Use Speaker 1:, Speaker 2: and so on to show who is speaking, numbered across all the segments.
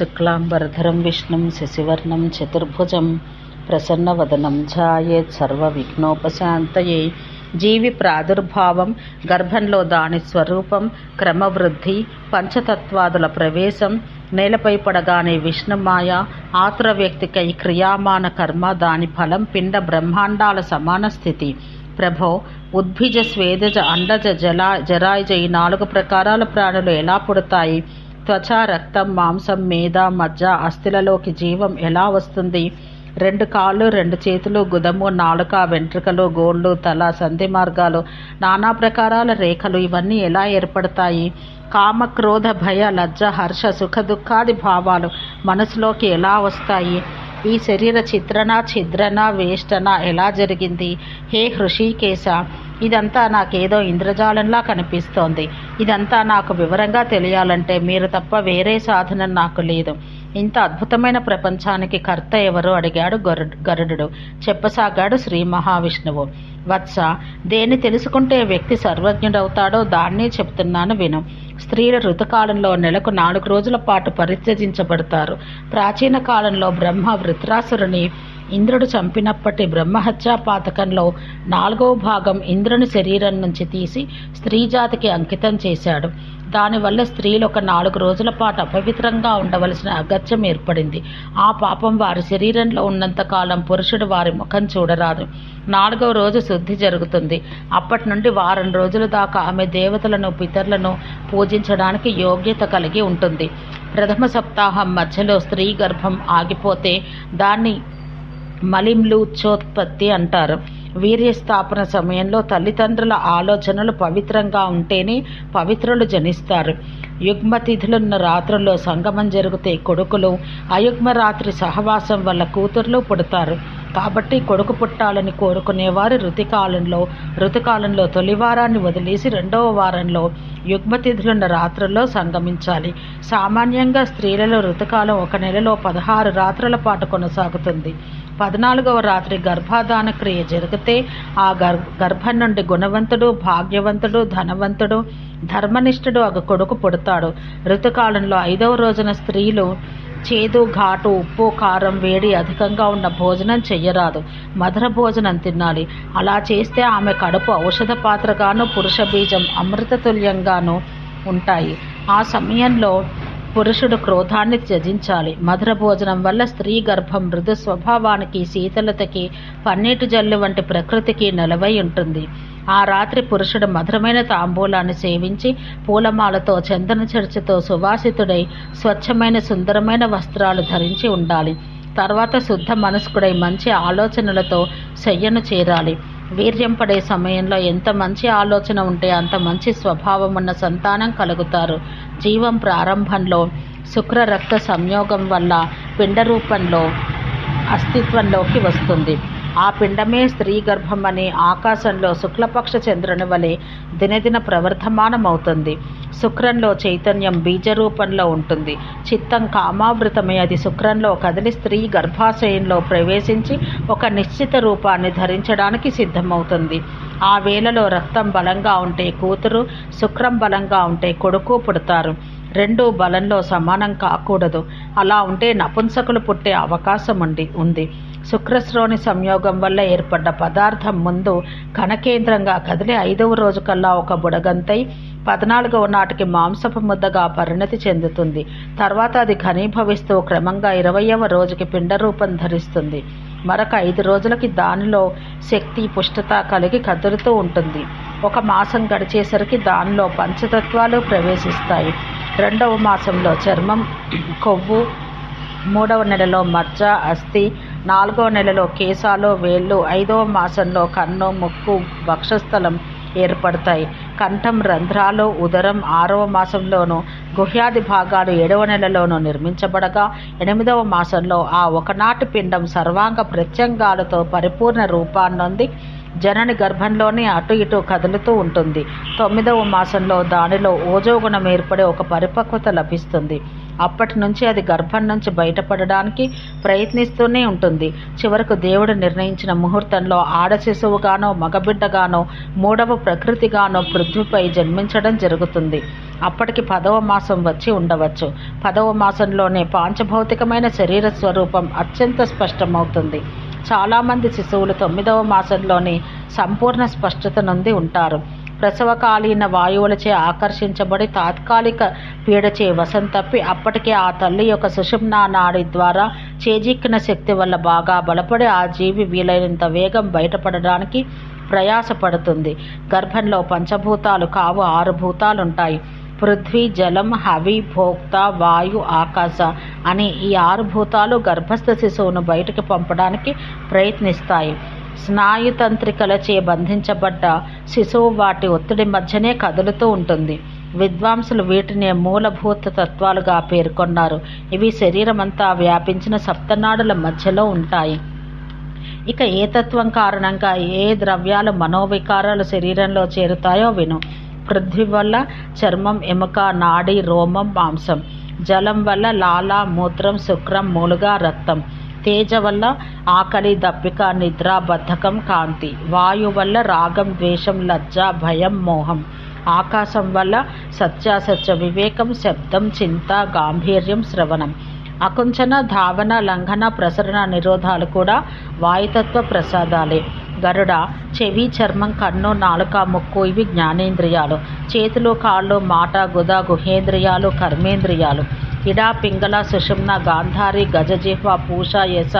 Speaker 1: శుక్లాంబరధరం విష్ణుం శశివర్ణం చతుర్భుజం ప్రసన్నవదనం ఛాయేత్ సర్వవిఘ్నోపశాంతయే. జీవి ప్రాదుర్భావం గర్భంలో దాని స్వరూపం క్రమవృద్ధి పంచతత్వాదుల ప్రవేశం నేలపై పడగానే విష్ణుమాయ ఆతుర వ్యక్తికై క్రియామాన కర్మ దాని ఫలం పిండ బ్రహ్మాండాల సమాన స్థితి. ప్రభో ఉద్భిజ స్వేదజ అండజ జలా జరాయుజ ఈ నాలుగు ప్రకారాల ప్రాణులు ఎలా పుడతాయి? త్వచ రక్తం మాంసం మీద మజ్జ అస్థిలలోకి జీవం ఎలా వస్తుంది? రెండు కాళ్ళు రెండు చేతులు గుదము నాలుక వెంట్రుకలు గోళ్ళు తల సంధి మార్గాలు నానా ప్రకారాల రేఖలు ఇవన్నీ ఎలా ఏర్పడతాయి? కామ క్రోధ భయ లజ్జ హర్ష సుఖ దుఃఖాది భావాలు మనసులోకి ఎలా వస్తాయి? ఈ శరీర చిత్రణ ఛిద్రణ వేష్టన ఎలా జరిగింది? హే హృషికేశ ఇదంతా నాకేదో ఇంద్రజాలంలా కనిపిస్తోంది. ఇదంతా నాకు వివరంగా తెలియాలంటే మీరు తప్ప వేరే సాధన నాకు లేదు. ఇంత అద్భుతమైన ప్రపంచానికి కర్త ఎవరు అడిగాడు గరు గరుడు చెప్పసాగాడు శ్రీ మహావిష్ణువు. వత్స దేన్ని తెలుసుకుంటే వ్యక్తి సర్వజ్ఞుడవుతాడో దాన్నే చెప్తున్నాను విను. స్త్రీల ఋతుకాలంలో నెలకు నాలుగు రోజుల పాటు పరిత్యజించబడతారు. ప్రాచీన కాలంలో బ్రహ్మ వృత్రాసురుని ఇంద్రుడు చంపినప్పటి బ్రహ్మహత్యా పాతకంలో నాలుగవ భాగం ఇంద్రుని శరీరం నుంచి తీసి స్త్రీ జాతికి అంకితం చేశాడు. దానివల్ల స్త్రీలు ఒక నాలుగు రోజుల పాటు అపవిత్రంగా ఉండవలసిన అగత్యం ఏర్పడింది. ఆ పాపం వారి శరీరంలో ఉన్నంతకాలం పురుషుడు వారి ముఖం చూడరాదు. నాలుగవ రోజు శుద్ధి జరుగుతుంది. అప్పటి నుండి వారం రోజుల దాకా ఆమె దేవతలను పితరులను పూజించడానికి యోగ్యత కలిగి ఉంటుంది. ప్రథమ సప్తాహం మధ్యలో స్త్రీ గర్భం ఆగిపోతే దాన్ని మలింలూచోత్పత్తి అంటారు. వీర్యస్థాపన సమయంలో తల్లిదండ్రుల ఆలోచనలు పవిత్రంగా ఉంటేనే పవిత్రులు జనిస్తారు. యుగ్మతిథులున్న రాత్రుల్లో సంగమం జరిగితే కొడుకులు అయుగ్మ రాత్రి సహవాసం వల్ల కూతుర్లు పుడతారు. కాబట్టి కొడుకు పుట్టాలని కోరుకునేవారు ఋతుకాలంలో ఋతుకాలంలో తొలి వారాన్ని వదిలేసి రెండవ వారంలో యుగ్మతిథులున్న రాత్రుల్లో సంగమించాలి. సామాన్యంగా స్త్రీలలో ఋతుకాలం ఒక నెలలో పదహారు రాత్రుల పాటు కొనసాగుతుంది. పద్నాలుగవ రాత్రి గర్భాధాన క్రియ జరిగితే ఆ గర్ గర్భం నుండి గుణవంతుడు భాగ్యవంతుడు ధనవంతుడు ధర్మనిష్ఠుడు ఒక కొడుకు పుడతాడు. ఋతుకాలంలో ఐదవ రోజున స్త్రీలు చేదు ఘాటు ఉప్పు కారం వేడి అధికంగా ఉన్న భోజనం చెయ్యరాదు. మధుర భోజనం తినాలి. అలా చేస్తే ఆమె కడుపు ఔషధ పాత్రగాను పురుష బీజం అమృతతుల్యంగాను ఉంటాయి. ఆ సమయంలో పురుషుడు క్రోధాన్ని త్యజించాలి. మధుర భోజనం వల్ల స్త్రీ గర్భం మృదు స్వభావానికి శీతలతకి పన్నీటి జల్లు వంటి ప్రకృతికి నెలవై ఉంటుంది. ఆ రాత్రి పురుషుడు మధురమైన తాంబూలాన్ని సేవించి పూలమాలతో చందన చర్చతో సువాసితుడై స్వచ్ఛమైన సుందరమైన వస్త్రాలు ధరించి ఉండాలి. తర్వాత శుద్ధ మనస్కుడై మంచి ఆలోచనలతో శయ్యను చేరాలి. వీర్యం పడే సమయంలో ఎంత మంచి ఆలోచన ఉంటే అంత మంచి స్వభావం ఉన్న సంతానం కలుగుతారు. జీవం ప్రారంభంలో శుక్ర రక్త సంయోగం వల్ల పిండ రూపంలో అస్తిత్వంలోకి వస్తుంది. ఆ పిండమే స్త్రీ గర్భం అని ఆకాశంలో శుక్లపక్ష చంద్రుని వలె దినదిన ప్రవర్ధమానమవుతుంది. శుక్రంలో చైతన్యం బీజరూపంలో ఉంటుంది. చిత్తం కామావృతమై అది శుక్రంలో కదిలి స్త్రీ గర్భాశయంలో ప్రవేశించి ఒక నిశ్చిత రూపాన్ని ధరించడానికి సిద్ధమవుతుంది. ఆ వేళలో రక్తం బలంగా ఉంటే కూతురు శుక్రం బలంగా ఉంటే కొడుకు పుడతారు. రెండు బలంలో సమానం కాకూడదు. అలా ఉంటే నపుంసకులు పుట్టే అవకాశం ఉంది ఉంది. శుక్రశ్రోణి సంయోగం వల్ల ఏర్పడ్డ పదార్థం ముందు కణకేంద్రంగా కదిలి ఐదవ రోజు కల్లా ఒక బుడగంతై పద్నాలుగవ నాటికి మాంసపు ముద్దగా పరిణతి చెందుతుంది. తర్వాత అది ఘనీభవిస్తూ క్రమంగా ఇరవయవ రోజుకి పిండ రూపం ధరిస్తుంది. మరొక ఐదు రోజులకి దానిలో శక్తి పుష్టత కలిగి కదులుతూ ఉంటుంది. ఒక మాసం గడిచేసరికి దానిలో పంచతత్వాలు ప్రవేశిస్తాయి. రెండవ మాసంలో చర్మం కొవ్వు మూడవ నెలలో మజ్జ అస్థి నాలుగో నెలలో కేశాలు వేళ్ళు ఐదవ మాసంలో కన్ను ముక్కు వక్షస్థలం ఏర్పడతాయి. కంఠం రంధ్రాలు ఉదరం ఆరవ మాసంలోనూ గుహ్యాది భాగాలు ఏడవ నెలలోనూ నిర్మించబడగా ఎనిమిదవ మాసంలో ఆ ఒకనాటి పిండం సర్వాంగ ప్రత్యంగాలతో పరిపూర్ణ రూపాన్నొంది. జనని గర్భంలోనే అటు ఇటు కదులుతూ ఉంటుంది. తొమ్మిదవ మాసంలో దానిలో ఓజోగుణం ఏర్పడే ఒక పరిపక్వత లభిస్తుంది. అప్పటి నుంచి అది గర్భం నుంచి బయటపడడానికి ప్రయత్నిస్తూనే ఉంటుంది. చివరకు దేవుడు నిర్ణయించిన ముహూర్తంలో ఆడ శిశువుగానో మగబిడ్డగానో మూడవ ప్రకృతిగానో పృథ్వీపై జన్మించడం జరుగుతుంది. అప్పటికి పదవ మాసం వచ్చి ఉండవచ్చు. పదవ మాసంలోనే పాంచభౌతికమైన శరీర స్వరూపం అత్యంత స్పష్టమవుతుంది. చాలామంది శిశువులు తొమ్మిదవ మాసంలోనే సంపూర్ణ స్పష్టత నుండి ఉంటారు. ప్రసవకాలీన వాయువులచే ఆకర్షించబడి తాత్కాలిక పీడచే వసం తప్పి అప్పటికే ఆ తల్లి యొక్క సుషుమ్నా నాడి ద్వారా చేజిక్కిన శక్తి వల్ల బాగా బలపడి ఆ జీవి వీలైనంత వేగం బయటపడడానికి ప్రయాసపడుతుంది. గర్భంలో పంచభూతాలు కావు ఆరు భూతాలుంటాయి. పృథ్వీ జలం హవి భోక్త వాయు ఆకాశ అని ఈ ఆరు భూతాలు గర్భస్థ శిశువును బయటకు పంపడానికి ప్రయత్నిస్తాయి. స్నాయుతంత్రికలచే బంధించబడ్డ శిశువు వాటి ఒత్తిడి మధ్యనే కదులుతూ ఉంటుంది. విద్వాంసులు వీటినే మూలభూత తత్వాలుగా పేర్కొన్నారు. ఇవి శరీరమంతా వ్యాపించిన సప్తనాడుల మధ్యలో ఉంటాయి. ఇక ఏ తత్వం కారణంగా ఏ ద్రవ్యాలు మనోవికారాలు శరీరంలో చేరుతాయో విను. పృథ్వీ వల్ల చర్మం ఎముక నాడి రోమం మాంసం. జలం వల్ల లాల మూత్రం శుక్రం మూలుగా రక్తం. తేజ వల్ల ఆకలి దప్పిక నిద్ర బద్ధకం కాంతి వాయు వల్ల రాగం ద్వేషం లజ్జ భయం మోహం. ఆకాశం వల్ల సత్యాసత్య వివేకం శబ్దం చింత గాంభీర్యం శ్రవణం. అకుంచన ధావన లంఘన ప్రసరణ నిరోధాలు కూడా వాయుతత్వ ప్రసాదాలే. గరుడ చెవి చర్మం కన్ను నాలుక ముక్కు ఇవి జ్ఞానేంద్రియాలు. చేతులు కాళ్ళు మాట గుద గుహేంద్రియాలు కర్మేంద్రియాలు. హిడా పింగళ సుషుమ్న గాంధారి గజజిహ్వ పూష యశ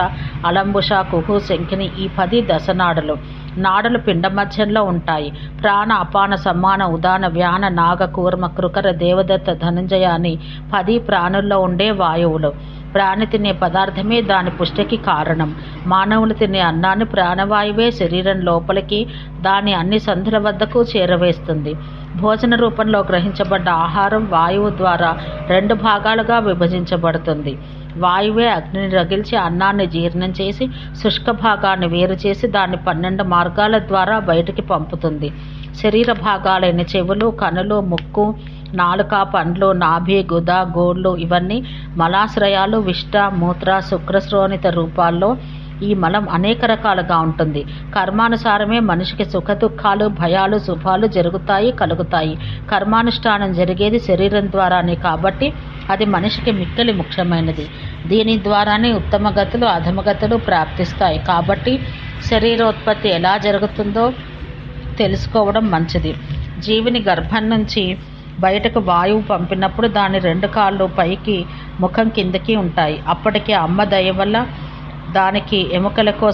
Speaker 1: అలంబుష కుహు శంఖిని ఈ పది దశనాడులు. నాడులు పిండ మధ్యంలో ఉంటాయి. ప్రాణ అపాన సమ్మాన ఉదాన వ్యాన నాగ కూర్మ కృకర దేవదత్త ధనంజయ అని పది ప్రాణుల్లో ఉండే వాయువులు. ప్రాణి తినే పదార్థమే దాని పుష్టికి కారణం. మానవులు తినే అన్నాన్ని ప్రాణవాయువే శరీరం లోపలికి దాని అన్ని సంధుల వద్దకు చేరవేస్తుంది. భోజన రూపంలో గ్రహించబడ్డ ఆహారం వాయువు ద్వారా రెండు భాగాలుగా విభజించబడుతుంది. వాయువే అగ్నిని రగిల్చి అన్నాన్ని జీర్ణం చేసి శుష్క భాగాన్ని వేరు చేసి దాన్ని పన్నెండు మార్గాల ద్వారా బయటికి పంపుతుంది. శరీర భాగాలైన చెవులు కనులు ముక్కు నాలుక పండ్లు నాభి గుద గోళ్ళు ఇవన్నీ మలాశ్రయాలు విష్ట మూత్ర శుక్రశ్రోణిత రూపాల్లో ఈ మలం అనేక రకాలుగా ఉంటుంది. కర్మానుసారమే మనిషికి సుఖ దుఃఖాలు భయాలు శుభాలు జరుగుతాయి కలుగుతాయి. కర్మానుష్ఠానం జరిగేది శరీరం ద్వారానే కాబట్టి అది మనిషికి మిక్కిలి ముఖ్యమైనది. దీని ద్వారానే ఉత్తమ గతులు అధమగతులు ప్రాప్తిస్తాయి. కాబట్టి శరీరోత్పత్తి ఎలా జరుగుతుందో తెలుసుకోవడం మంచిది. జీవిని గర్భం నుంచి బయటకు వాయువు పంపినప్పుడు దాని రెండు కాళ్ళు పైకి ముఖం కిందకి ఉంటాయి. అప్పటికి అమ్మ దయ వల్ల దానికి ఎముకలతో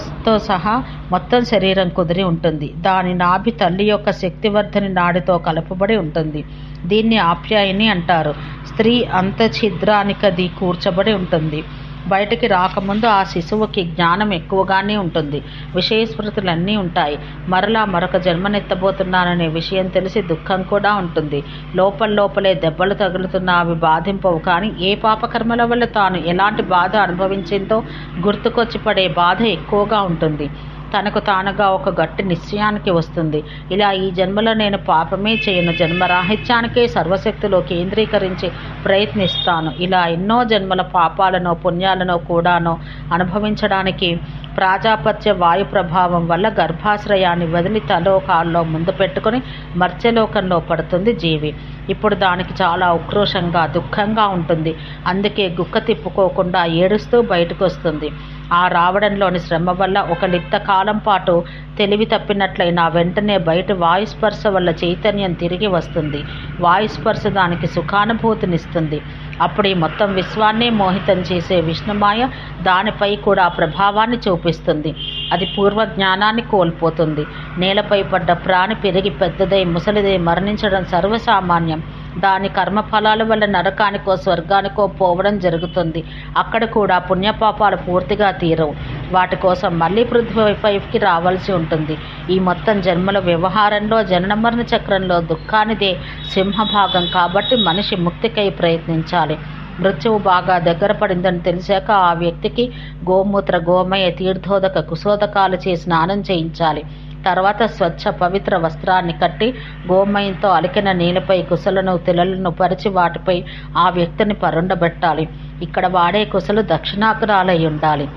Speaker 1: సహా మొత్తం శరీరం కుదిరి ఉంటుంది. దాని నాభి తల్లి యొక్క శక్తివర్ధని నాడితో కలపబడి ఉంటుంది. దీన్ని ఆప్యాయని అంటారు. స్త్రీ అంత ఛిద్రానికది కూర్చబడి ఉంటుంది. బయటికి రాకముందు ఆ శిశువుకి జ్ఞానం ఎక్కువగానే ఉంటుంది. విషయస్మృతులన్నీ ఉంటాయి. మరలా మరొక జన్మనెత్తబోతున్నాననే విషయం తెలిసి దుఃఖం కూడా ఉంటుంది. లోపల లోపలే దెబ్బలు తగులుతున్న అవి బాధింపవు. కానీ ఏ పాపకర్మల వల్ల తాను ఎలాంటి బాధ అనుభవించిందో గుర్తుకొచ్చి పడే బాధ ఎక్కువగా ఉంటుంది. తనకు తానుగా ఒక గట్టి నిశ్చయానికి వస్తుంది. ఇలా ఈ జన్మలో నేను పాపమే చేయను. జన్మరాహిత్యానికే సర్వశక్తులు కేంద్రీకరించి ప్రయత్నిస్తాను. ఇలా ఎన్నో జన్మల పాపాలను పుణ్యాలను కూడాను అనుభవించడానికి ప్రాజాపత్య వాయు ప్రభావం వల్ల గర్భాశ్రయాన్ని వదిలి తలోకాల్లో ముందు పెట్టుకుని మర్చలోకంలో పడుతుంది జీవి. ఇప్పుడు దానికి చాలా ఉక్రోషంగా దుఃఖంగా ఉంటుంది. అందుకే గుక్క తిప్పుకోకుండా ఏడుస్తూ బయటకు వస్తుంది. ఆ రావడంలోని శ్రమ వల్ల ఒక లిప్త కాలం పాటు తెలివి తప్పినట్లయినా వెంటనే బయట వాయుస్పర్శ వల్ల చైతన్యం తిరిగి వస్తుంది. వాయుస్పర్శ దానికి సుఖానుభూతినిస్తుంది. అప్పుడు ఈ మొత్తం విశ్వాన్నే మోహితం చేసే విష్ణుమాయ దానిపై కూడా ప్రభావాన్ని చూపిస్తుంది. అది పూర్వ జ్ఞానాన్ని కోల్పోతుంది. నేలపై పడ్డ ప్రాణి పెరిగి పెద్దదై ముసలిదై మరణించడం సర్వసామాన్యం. దాని కర్మఫలాల వల్ల నరకానికో స్వర్గానికో పోవడం జరుగుతుంది. అక్కడ కూడా పుణ్యపాపాలు పూర్తిగా తీరవు. వాటి కోసం మళ్ళీ పృథ్వీపైకి రావాల్సి ఉంటుంది. ఉంటుంది. ఈ మొత్తం జన్మల వ్యవహారంలో జనన మరణ చక్రంలో దుఃఖానిదే సింహభాగం కాబట్టి మనిషి ముక్తికై ప్రయత్నించాలి. మృత్యువు బాగా దగ్గర పడిందని తెలిసాక ఆ వ్యక్తికి గోమూత్ర గోమయ తీర్థోదక కుశోదకాలు చేసి స్నానం చేయించాలి. తర్వాత స్వచ్ఛ పవిత్ర వస్త్రాన్ని కట్టి గోమయంతో అలికిన నీళ్ళపై కుసలను తిలలను పరిచి వాటిపై ఆ వ్యక్తిని పరుండబెట్టాలి. ఇక్కడ వాడే కుసలు దక్షిణాగ్రాలై ఉండాలి.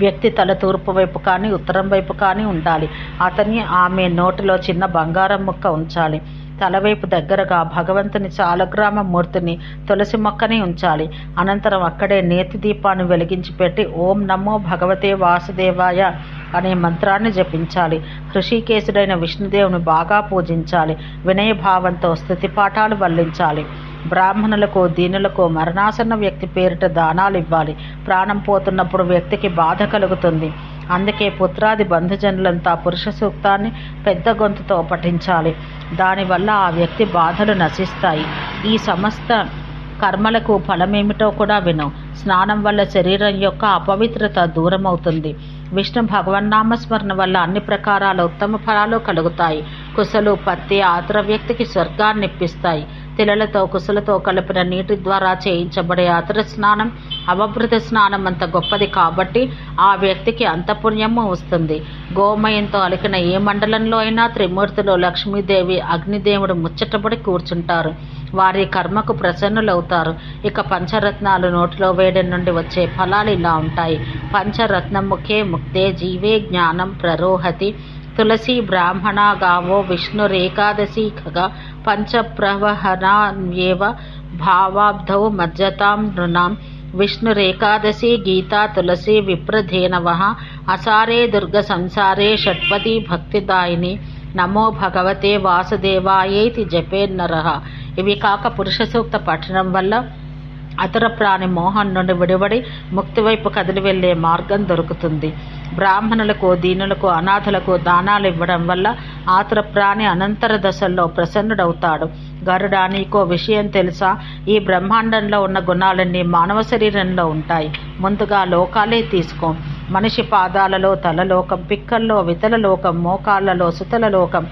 Speaker 1: వ్యక్తి తల తూర్పు వైపు కానీ ఉత్తరం వైపు కానీ ఉండాలి. అతని ఆమె నోటిలో చిన్న బంగారం ముక్క ఉంచాలి. తలవైపు దగ్గరగా భగవంతుని చాలగ్రామ మూర్తిని తులసి మొక్కని ఉంచాలి. అనంతరం అక్కడే నేతి దీపాన్ని వెలిగించి పెట్టి ఓం నమో భగవతే వాసుదేవాయ అనే మంత్రాన్ని జపించాలి. హృషికేశుడైన విష్ణుదేవుని బాగా పూజించాలి. వినయభావంతో స్థుతిపాఠాలు వల్లించాలి. బ్రాహ్మణులకు దీనులకు మరణాసన్న వ్యక్తి పేరిట దానాలు ఇవ్వాలి ప్రాణం పోతున్నప్పుడు వ్యక్తికి బాధ కలుగుతుంది. అందుకే పుత్రాది బంధుజనులంతా పురుష సూక్తాన్ని పెద్ద గొంతుతో పఠించాలి. దానివల్ల ఆ వ్యక్తి బాధలు నశిస్తాయి. ఈ సమస్త కర్మలకు ఫలమేమిటో కూడా విను. స్నానం వల్ల శరీరం యొక్క అపవిత్రత దూరమవుతుంది. విష్ణు భగవన్నామస్మరణ వల్ల అన్ని ప్రకారాల ఉత్తమ ఫలాలు కలుగుతాయి. కుశలు పత్తి ఆతుర వ్యక్తికి స్వర్గాన్ని ఇప్పిస్తాయి. శిలలతో కుసులతో కలిపిన నీటి ద్వారా చేయించబడే అతర స్నానం అవభృత స్నానం అంత గొప్పది కాబట్టి ఆ వ్యక్తికి అంత పుణ్యము వస్తుంది. గోమయంతో అలికిన ఏ మండలంలో అయినా త్రిమూర్తిలో లక్ష్మీదేవి అగ్నిదేవుడు ముచ్చటపడి కూర్చుంటారు. వారి కర్మకు ప్రసన్నులవుతారు. ఇక పంచరత్నాలు నోటిలో వేడి నుండి వచ్చే ఫలాలు ఇలా ఉంటాయి. పంచరత్నముఖే ముక్తే జీవే జ్ఞానం ప్రరోహతి. తులసి బ్రాహ్మణ గావో విష్ణురేకాదశి ఖగ పంచప్రవహనాన్యేవ భావాబ్ధౌ మజ్జతాం నృణాం. విష్ణురేకాదశి గీతా తులసి విప్రధేనవ. అసారే దుర్గ సంసారే షట్పతి భక్తిదాయిని. నమో భగవతే వాసుదేవాయేతి జపేన్నర. ఇవి కాక పురుష సూక్త పఠనం వల్ల అతర ప్రాణి మోహం నుండి విడివడి ముక్తి వైపు కదిలి వెళ్ళే మార్గం దొరుకుతుంది. బ్రాహ్మణులకు దీనులకు అనాథలకు దానాలు ఇవ్వడం వల్ల ఆతుర ప్రాణి అనంతర దశల్లో ప్రసన్నుడవుతాడు. గరుడ నీకో విషయం తెలుసా? ఈ బ్రహ్మాండంలో ఉన్న గుణాలన్నీ మానవ శరీరంలో ఉంటాయి. ముందుగా లోకాలే తీసుకో. మనిషి పాదాలలో తలలోకం పిక్కల్లో వితలలోకం మోకాళ్ళలో సుతలలోకం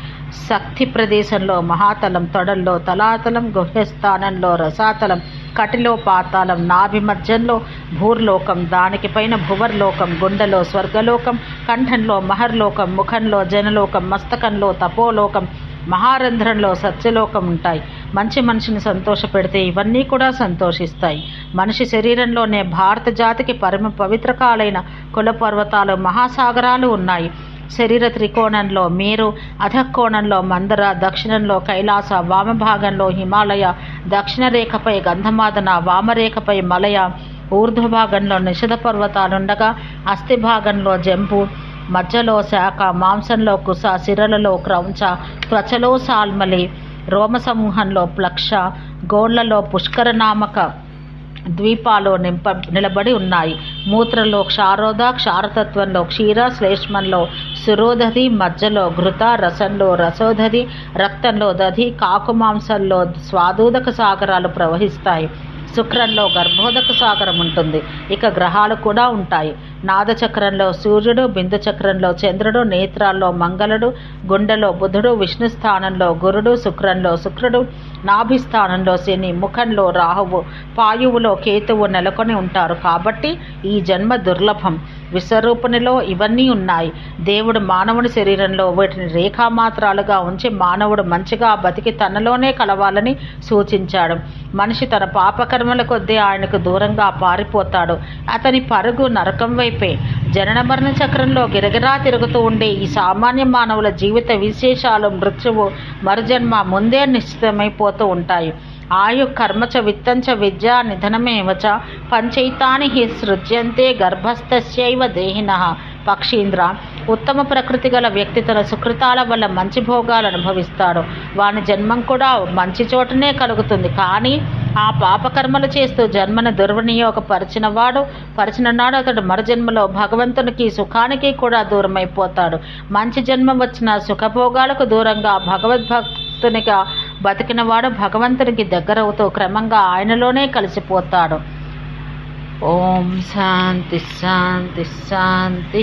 Speaker 1: శక్తి ప్రదేశంలో మహాతలం తొడల్లో తలాతలం గుహ్యస్థానంలో రసాతలం కటిలో పాతాళం నాభి మధ్యంలో భూర్లోకం దానికి పైన భువర్లోకం గుండెలో స్వర్గలోకం కంఠంలో మహర్లోకం ముఖంలో జనలోకం మస్తకంలో తపోలోకం మహారంధ్రంలో సత్యలోకం ఉంటాయి. మంచి మనిషిని సంతోషపెడితే ఇవన్నీ కూడా సంతోషిస్తాయి. మనిషి శరీరంలోనే భారత జాతికి పరమ పవిత్రకాలైన కుల పర్వతాలు మహాసాగరాలు ఉన్నాయి. శరీర త్రికోణంలో మేరు అధకోణంలో మందర దక్షిణంలో కైలాస వామభాగంలో హిమాలయ దక్షిణ రేఖపై గంధమాదన వామరేఖపై మలయ ఊర్ధ్వభాగంలో నిషధ పర్వతాలుండగా అస్థి భాగంలో జంపు మధ్యలో శాఖ మాంసంలో కుస సిరలలో క్రౌంచ త్వచలో సాల్మలి రోమ సమూహంలో ప్లక్ష గోళ్ళలో పుష్కర నామక ద్వీపాలు నింప నిలబడి ఉన్నాయి. మూత్రలో క్షారోద క్షారతత్వంలో క్షీర శ్లేష్మంలో సురోధది మధ్యలో ఘృత రసంలో రసోదధి రక్తంలో దధి కాకుమాంసంలో స్వాదూదక సాగరాలు ప్రవహిస్తాయి. శుక్రంలో గర్భోదక సాగరం ఉంటుంది. ఇక గ్రహాలు కూడా ఉంటాయి. నాదచక్రంలో సూర్యుడు బిందు చక్రంలో చంద్రుడు నేత్రాల్లో మంగళుడు గుండెలో బుధుడు విష్ణు స్థానంలో గురుడు శుక్రంలో శుక్రుడు నాభి స్థానంలో శని ముఖంలో రాహువు పాయువులో కేతువు నెలకొని ఉంటారు. కాబట్టి ఈ జన్మ దుర్లభం. విశ్వరూపణిలో ఇవన్నీ ఉన్నాయి. దేవుడు మానవుని శరీరంలో వీటిని రేఖామాత్రాలుగా ఉంచి మానవుడు మంచిగా బతికి తనలోనే కలవాలని సూచించాడు. మనిషి తన పాపక కర్మల కొద్దీ ఆయనకు దూరంగా పారిపోతాడు. అతని పరుగు నరకం వైపే. జనన మరణ చక్రంలో గిరగిరా తిరుగుతూ ఉండే ఈ సామాన్య మానవుల జీవిత విశేషాలు మృత్యువు మరుజన్మ ముందే నిశ్చితమైపోతూ ఉంటాయి. ఆయు కర్మచ విత్తంచ విద్యా నిధనమేవచ పంచైతాని హి సృజ్యంతే గర్భస్థస్యైవ దేహిన. పక్షీంద్ర ఉత్తమ ప్రకృతి గల వ్యక్తి తన సుకృతాల వల్ల మంచి భోగాలు అనుభవిస్తాడు. వాని జన్మం కూడా మంచి చోటనే కలుగుతుంది. కానీ ఆ పాపకర్మలు చేస్తూ జన్మను దుర్వినియోగపరిచినవాడు పరిచిన నాడు అతడు మరుజన్మలో భగవంతునికి సుఖానికి కూడా దూరమైపోతాడు. మంచి జన్మ వచ్చిన సుఖభోగాలకు దూరంగా భగవద్భక్తునిగా బతికినవాడు భగవంతునికి దగ్గరవుతూ క్రమంగా ఆయనలోనే కలిసిపోతాడు. ఓం శాంతి శాంతి శాంతి